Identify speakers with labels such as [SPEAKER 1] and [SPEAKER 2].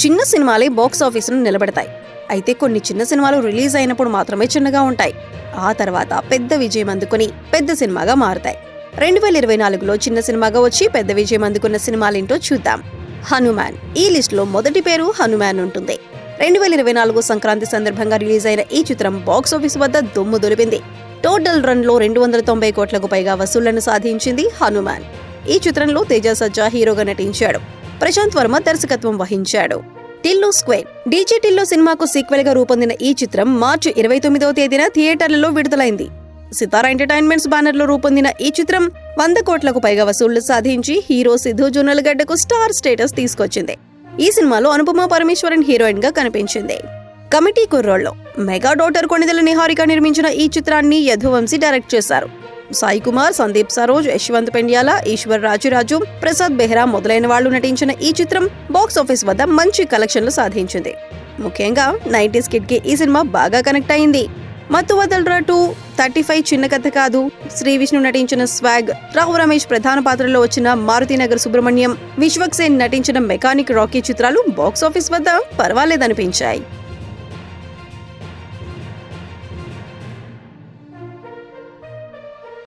[SPEAKER 1] చిన్న సినిమాలే బాక్స్ ఆఫీసును నిలబెడతాయి. అయితే కొన్ని చిన్న సినిమాలు రిలీజ్ అయినప్పుడు మాత్రమే చిన్నగా ఉంటాయి. ఆ తర్వాత పెద్ద విజయం అందుకుని పెద్ద సినిమాగా మారుతాయి. రెండు వేల ఇరవై నాలుగులో చిన్న సినిమాగా వచ్చి పెద్ద విజయం అందుకున్న సినిమాలేంటో చూద్దాం. హనుమాన్. ఈ లిస్టులో మొదటి పేరు హనుమాన్ ఉంటుంది. రెండు వేల ఇరవై నాలుగు సంక్రాంతి సందర్భంగా రిలీజ్ అయిన ఈ చిత్రం బాక్స్ ఆఫీస్ వద్ద దుమ్ము దొలిపింది టోటల్ రన్లో రెండు వందల తొంభై కోట్లకు పైగా వసూళ్ళను సాధించింది హనుమాన్. ఈ చిత్రంలో తేజ సజ్జా హీరోగా నటించాడు. ప్రశాంత్ వర్మ దర్శకత్వం వహించాడు. టిల్లు స్క్వేర్. డీజే టిల్లు సినిమాకు సీక్వెల్గా రూపొందిన ఈ చిత్రం మార్చి ఇరవై తొమ్మిదవ తేదీన థియేటర్లలో విడుదలైంది. సితారా ఎంటర్టైన్మెంట్స్ బ్యానర్లో రూపొందిన ఈ చిత్రం వంద కోట్లకు పైగా వసూళ్ళు సాధించి హీరో సిద్ధు జొన్నలగడ్డకు స్టార్ స్టేటస్ తీసుకొచ్చింది. ఈ సినిమాలో అనుపమ పరమేశ్వరన్ హీరోయిన్గా కనిపించింది. కమిటీ కుర్రోళ్ళు. మెగా డోటర్ కొణిదెల నిహారిక నిర్మించిన ఈ చిత్రాన్ని యధువంశీ డైరెక్ట్ చేశారు. సాయి కుమార్ సందీప్ సరోజ్ యశ్వంత్ పెండ్యాల ఈశ్వర్ రాజురాజు ప్రసాద్ బెహ్రా మొదలైన వాళ్ళు నటించిన ఈ చిత్రం బాక్స్ ఆఫీస్ వద్ద మంచి కలెక్షన్లు సాధించింది. ముఖ్యంగా నైన్టీస్ కిడ్కి ఈ సినిమా బాగా కనెక్ట్ అయింది. మత్తు వదలరా టూ థర్టీ ఫైవ్ చిన్న కథ కాదు. శ్రీ విష్ణు నటించిన స్వాగ్ రాహు రమేష్ ప్రధాన పాత్రలో వచ్చిన మారుతినగర్ సుబ్రహ్మణ్యం విశ్వక్ సేన్ నటించిన మెకానిక్ రాకీ చిత్రాలు బాక్స్ ఆఫీస్ వద్ద పర్వాలేదనిపించాయి.